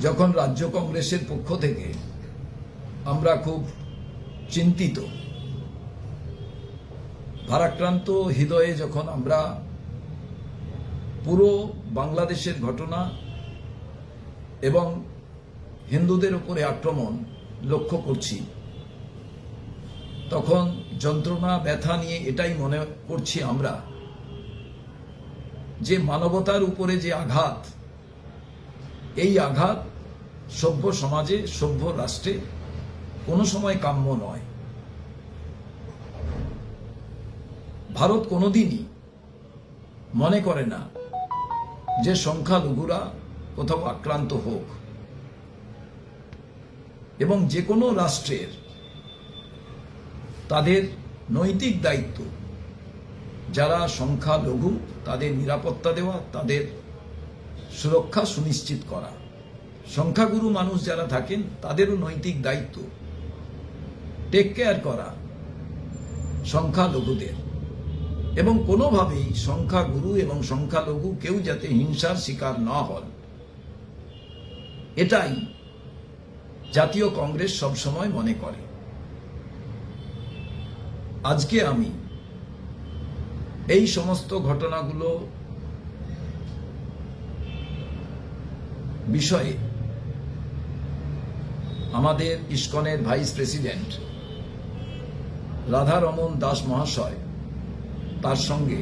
যখন রাজ্য কংগ্রেসের পক্ষ থেকে আমরা খুব চিন্তিত, ভারাক্রান্ত হৃদয়ে যখন আমরা পুরো বাংলাদেশের ঘটনা এবং হিন্দুদের উপরে আক্রমণ লক্ষ্য করছি, তখন যন্ত্রণা, ব্যথা নিয়ে এটাই মনে করছি আমরা যে মানবতার উপরে যে আঘাত এই আঘাত সভ্য সমাজে, সভ্য রাষ্ট্রে কোনো সময় কাম্য নয়। ভারত কোনোদিনই মনে করে না যে সংখ্যালঘুরা কোথাও আক্রান্ত হোক। এবং যে কোনো রাষ্ট্রের তাদের নৈতিক দায়িত্ব, যারা সংখ্যালঘু, তাদের নিরাপত্তা দেওয়া, তাদের সুরক্ষা সুনিশ্চিত করা। সংখ্যাগুরু মানুষ যারা থাকেন, তাদেরও নৈতিক দায়িত্ব। টেক কেয়ার করা। সংখ্যালঘুদের। এবং কোনোভাবেই সংখ্যাগুরু এবং সংখ্যালঘু কেউ যাতে হিংসার শিকার না হন। এটাই জাতীয় কংগ্রেস সবসময় মনে করে। আজকে আমি এই সমস্ত ঘটনাগুলো বিষয়ে আমাদের ইস্কনের ভাইস প্রেসিডেন্ট রাধারমন দাস মহাশয় তার সঙ্গে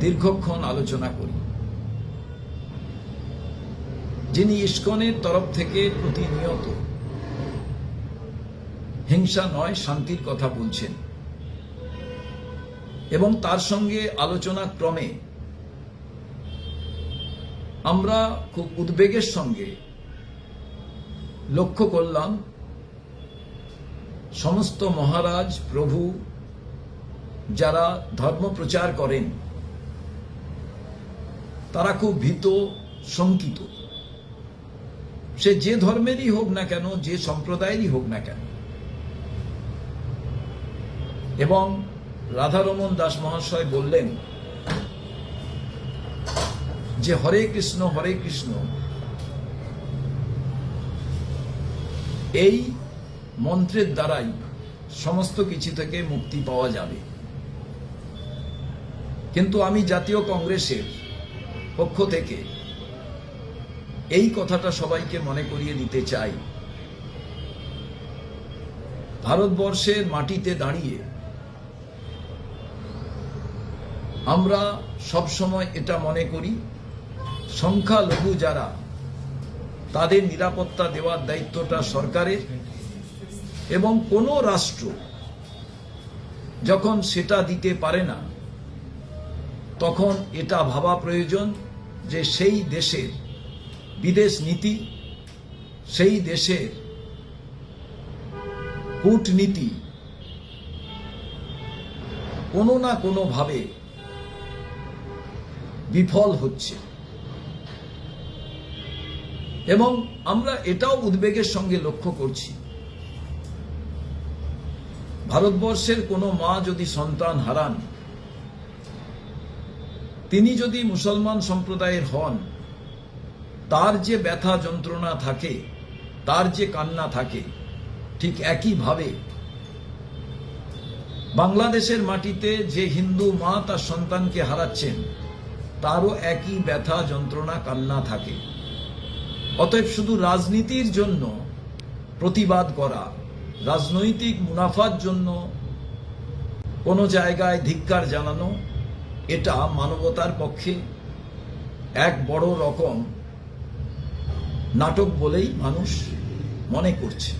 দীর্ঘক্ষণ আলোচনা করি। যিনি ইস্কনের তরফ থেকে প্রতিনিয়ত হিংসা নয়, শান্তির কথা বলছেন এবং তার সঙ্গে আলোচনা ক্রমে আমরা খুব উদ্বেগের সঙ্গে লক্ষ্য করলাম, সমস্ত মহারাজ, প্রভু যারা ধর্ম প্রচার করেন, তারা খুব ভীত, শঙ্কিত। সে যে ধর্মেরই হোক না কেন, যে সম্প্রদায়েরই হোক না কেন। এবং রাধারমন দাস মহাশয় বললেন যে হরে কৃষ্ণ হরে কৃষ্ণ, এই মন্ত্রের দ্বারাই সমস্ত কিছু থেকে মুক্তি পাওয়া যাবে। কিন্তু আমি জাতীয় কংগ্রেসের পক্ষ থেকে এই কথাটা সবাইকে মনে করিয়ে দিতে চাই। ভারতবর্ষের মাটিতে দাঁড়িয়ে আমরা সবসময় এটা মনে করি সংখ্যালঘু যারা, তাদের নিরাপত্তা দেওয়ার দায়িত্বটা সরকারের এবং কোনো রাষ্ট্র যখন সেটা দিতে পারে না, তখন এটা ভাবা প্রয়োজন যে সেই দেশের বিদেশ নীতি, সেই দেশের কূটনীতি কোনো না কোনোভাবে বিফল হচ্ছে। এবং আমরা এটাও উদ্বেগের সঙ্গে লক্ষ্য করছি। ভারতবর্ষের কোনো মা যদি সন্তান হারান, তিনি যদি মুসলমান সম্প্রদায়ের হন, তার যে ব্যথা যন্ত্রণা থাকে, তার যে কান্না থাকে, ঠিক একইভাবে বাংলাদেশের মাটিতে যে হিন্দু মা তার সন্তানকে হারাচ্ছেন, তারও একই ব্যথা, যন্ত্রণা, কান্না থাকে। অতএব শুধু রাজনীতির জন্য প্রতিবাদ করা, রাজনৈতিক মুনাফার জন্য কোনো জায়গায় ধিক্কার জানানো, এটা মানবতার পক্ষে এক বড় রকম নাটক বলেই মানুষ মনে করছে।